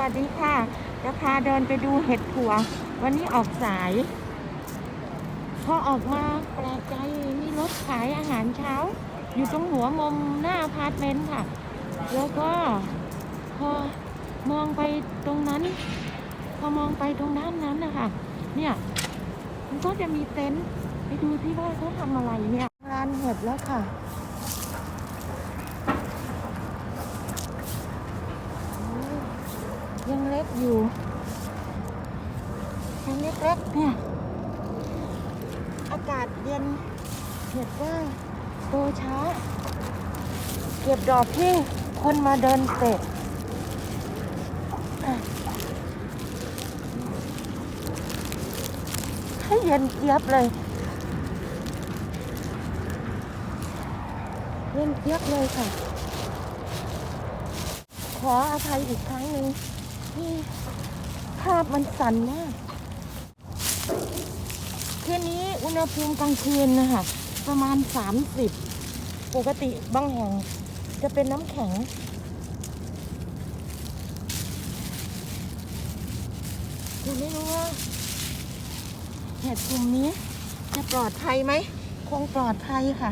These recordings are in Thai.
วัสดีค่ะ จะพาเดินไปดูเห็ดผัววันนี้ออกสาย พอออกมาแปลกใจมีรถขายอาหารเช้า อยู่ตรงหัวมุมหน้าอพาร์ตเมนต์ค่ะ แล้วก็พอมองไปตรงนั้น พอมองไปตรงด้านนั้นนะคะ เนี่ยมันก็จะมีเต็นท์ไปดูที่ว่าเขาทำอะไรเนี่ย ร้านเห็ดแล้วค่ะ ยังเล็กอยู่ยังเล็กๆเนี่ย อากาศเย็นเห็ดว่าโตช้า เก็บดอกที่คนมาเดินเตะให้เย็นเจี๊ยบเลยเย็นเจี๊ยบเลยค่ะ ขออภัยอีกครั้งหนึ่ง ภาพมันสั่นมาก คืนนี้อุณหภูมิกลางคืนนะคะประมาณ 30 ปกติบางแห่งจะเป็นน้ำแข็ง คือไม่รู้ว่าเห็ดกลุ่มนี้จะปลอดภัยไหม คงปลอดภัยค่ะ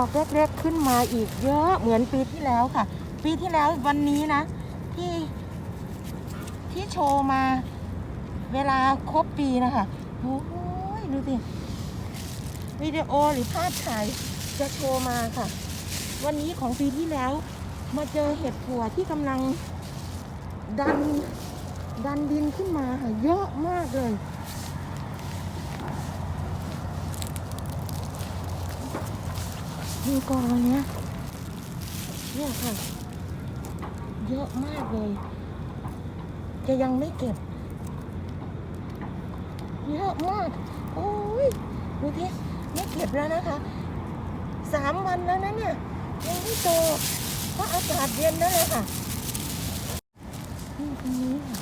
อกเล็กๆขึ้นมาอีกเยอะเหมือนปีที่แล้วค่ะ ปีที่แล้ววันนี้นะ ที่ที่โชว์มาเวลาครบปีนะคะโอ้ยดูสิวิดีโอหรือภาพถ่ายจะโชว์มาค่ะ วันนี้ของปีที่แล้ว มาเจอเห็ดผัวที่กำลังดันดันดินขึ้นมาค่ะเยอะมากเลย ดูกองเนี้ยเนี่ยค่ะ เยอะมากเลยจะยังไม่เก็บ เยอะมาก โอ้ยดูที่ไม่เก็บแล้วนะคะสามวันแล้วนะเนี่ยยังไม่โตเพราะอากาศเย็นนั่นเลยค่ะนี่ตรงนี้ค่ะ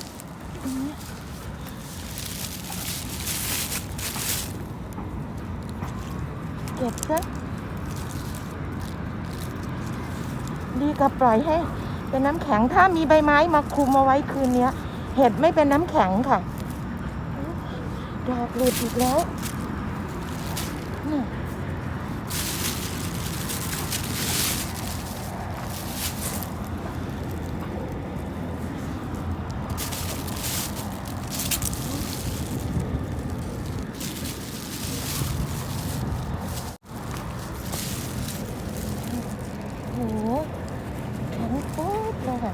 ตรงนี้เก็บซะ ดีกับปล่อยให้ เป็นน้ำแข็งถ้ามีใบไม้มาคลุมเอาไว้คืนเนี้ย เห็ดไม่เป็นน้ำแข็งค่ะ ดอกหลุดอีกแล้วเนี่ยโหแข็งปุ๊บเลยค่ะ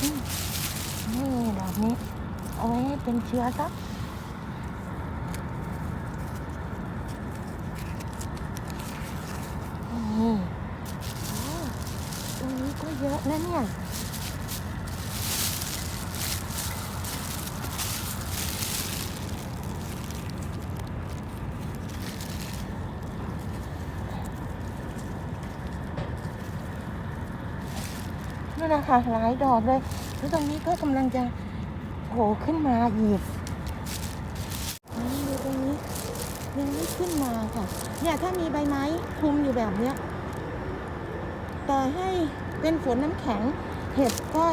นี่ดอกนี้ เอาไว้ให้ เชื้อสักนี่โอ้ตรงนี้ก็เยอะนะเนี่ยนี่นะคะหลายดอกเลย แล้วตรงนี้ก็กำลังจะ โผล่ขึ้นมาอีกนี่ดูตรงนี้ยังไม่ขึ้นมาค่ะ เนี่ยถ้ามีใบไม้คลุมอยู่แบบเนี้ยต่ให้เป็นฝนน้ำแข็ง เห็ดก็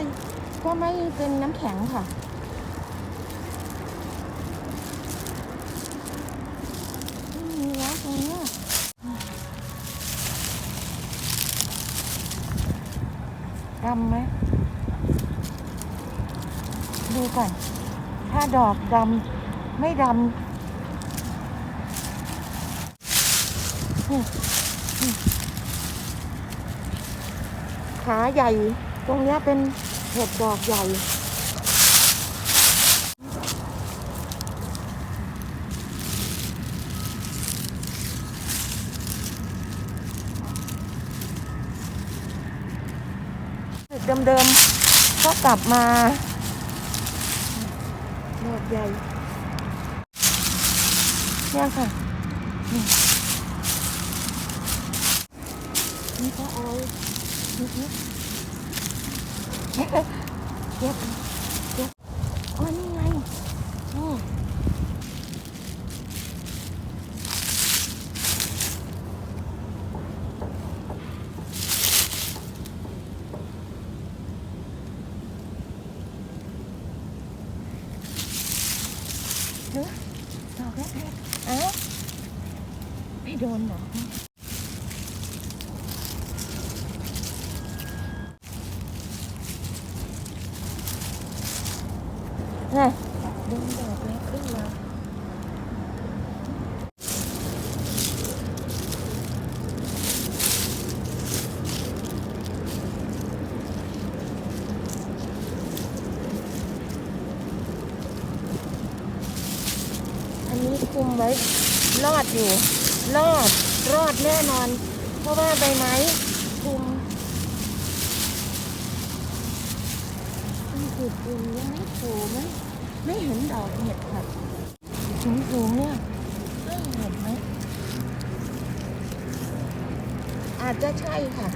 ก็ไม่เป็นน้ำแข็งค่ะไม่แล้วตรงนี้ยดำไหม ก่อน ถ้าดอกดำไม่ดำขาใหญ่ ตรงนี้เป็นเห็ดดอกใหญ่เดิมๆก็กลับมา ดอกใหญ่เนี่ยค่ะนี่นี่ก็เอานิดๆเก็บเก็บอ๋อนี่ไงนี่ ดูดอกเล็กๆเอ้าไม่โดนหรอก เนี่ยโดอกเล็กขึ้นมาอันนี้คุมไว้รอดอยู่ รอด รอดแน่นอน เพราะว่าใบไม้คุม มันคือคุมยังไม่โผล่ไม่ไม่เห็นดอกเห็ดค่ะสูงสูงๆเนี่ยไม่เห็นไหมอาจจะใช่ค่ะ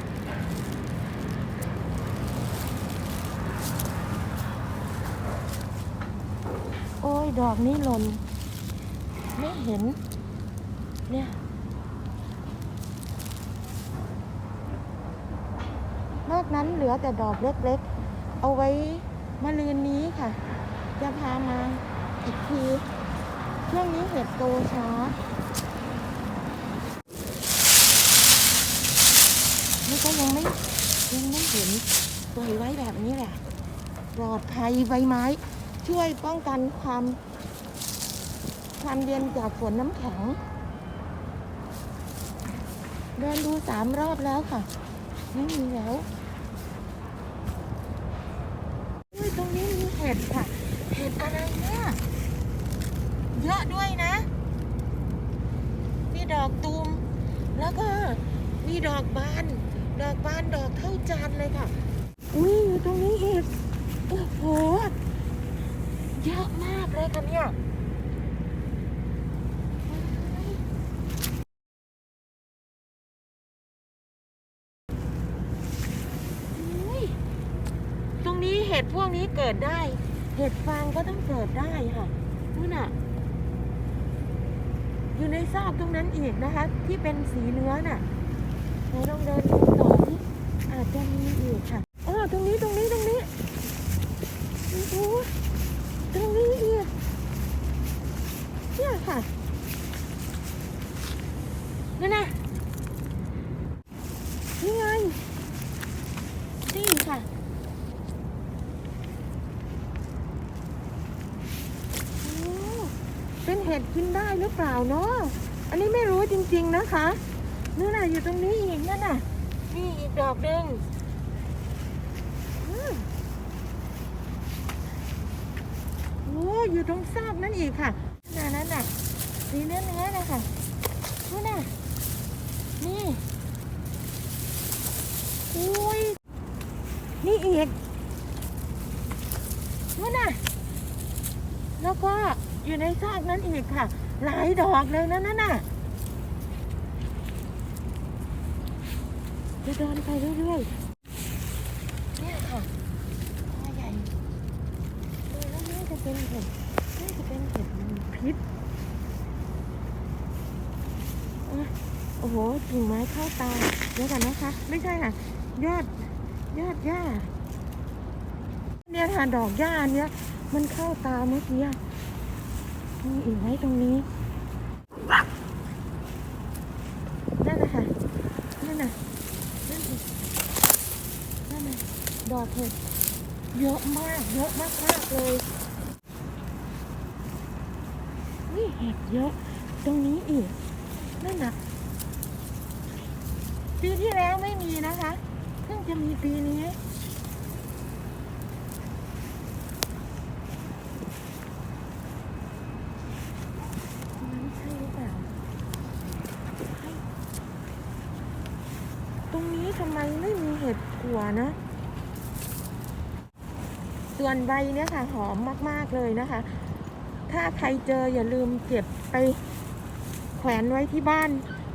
โอ้ยดอกนี้หล่นไม่เห็น เนี่ย นอกนั้นเหลือแต่ดอกเล็กๆ เอาไว้ มะรืนนี้ค่ะ จะพามาอีกทีช่วงนี้เห็ดโตช้านี่ก็ยังไม่ยังไม่เห็นปล่อยไว้แบบนี้แหละ ปลอดภัยใบไม้ ช่วยป้องกันความความเย็นจากฝนน้ำแข็ง เดินดูสามรอบแล้วค่ะ ไม่มีแล้วอุ้ยตรงนี้มีเห็ดค่ะ เห็ดอะไรเนี่ย เยอะด้วยนะมีดอกตูม แล้วก็มีดอกบาน ดอกบานดอกเท่าจานเลยค่ะ อุ้ยอยู่ตรงนี้เห็ด โอ้โห เยอะมากเลยค่ะเนี่ย อุ๊ยตรงนี้ เห็ดพวกนี้เกิดได้ เห็ดฟางก็ต้องเกิดได้ค่ะนู่นน่ะ อยู่ในซอกตรงนั้นอีกนะคะ ที่เป็นสีเนื้อน่ะเราต้องเดินดูต่อที่อาจจะมีอีกค่ะอ๋อตรงนี้ตรงนี้ตรงนี้โอ้โหตรงนี้อีกเนี่ยค่ะนั่นนะนี่ไงนี่ค่ะ โอ้เป็นเห็ดกินได้หรือเปล่าเนาะอันนี้ไม่รู้จริงๆนะคะนู่นน่ะอยู่ตรงนี้อีกนั่นน่ะนี่อีกดอกหนึ่งโอ้อยู่ตรงซอกนั่นอีกค่ะนั่นนั่นน่ะสีเนื้อเนื้อๆนะคะนู่นน่ะนี่อุ้ยนี่อีกนู่นน่ะ แล้วก็ อยู่ในซอกนั้นอีกค่ะ หลายดอกเลยนะนั่นน่ะจะเดินไปเรื่อยๆเนี่ยค่ะตัใหญ่ดูแล้วน่าจะเป็นเห็ดน่าจะเป็นเห็ดพิษโอ้โหกิ่งไม้เข้าตาเดี๋ยวก่อนนะคะ ไม่ใช่ค่ะ ยอดยอดหญ้าเนี่ยค่ะดอกหญ้าเนี้ยมันเข้าตาเมื่อกี้อะ มีอีกไว้ตรงนี้นั่นนะคะนั่นน่ะนั่นอีกนั่นน่ะดอกเห็ดเยอะมาก เยอะมากมากเลยนี่เห็ดเยอะ ตรงนี้อีกนั่นน่ะปีที่แล้วไม่มีนะคะ เพิ่งจะมีปีนี้ใช่หรือเปล่าใช่ตรงนี้ทำไมไม่มีเหัวนะ ส่วนใบเนี่ยค่ะหอมมากๆเลยนะคะ ถ้าใครเจออย่าลืมเก็บไปแขวนไว้ที่บ้าน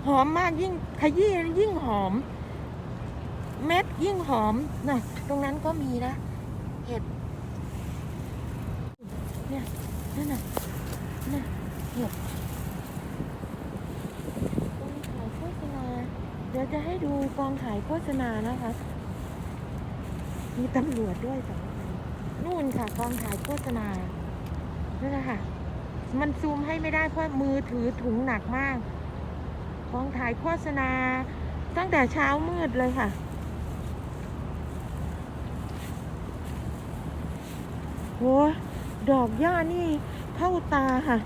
หอมมากยิ่งขยี้ยิ่งหอม เม็ดยิ่งหอมนะตรงนั้นก็มีนะ เห็ด เนี่ยนั่นน่ะน่ะเห็ดกองถ่ายโฆษณา เดี๋ยวจะให้ดูกองถ่ายโฆษณานะคะ มีตำรวจด้วยสองคนนู่นค่ะกองถ่ายโฆษณานั่นแหละค่ะ มันซูมให้ไม่ได้เพราะมือถือถุงหนักมากกองถ่ายโฆษณา ตั้งแต่เช้ามืดเลยค่ะโหดอกหญ้านี่เข้าตาค่ะ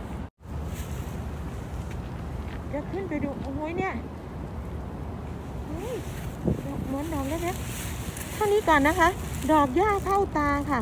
จะขึ้นไปดู โอ้ยเนี่ยเฮ้ยดอกเหมือนดอกเล็กๆ เท่านี้ก่อนนะคะ ดอกหญ้าเข้าตาค่ะ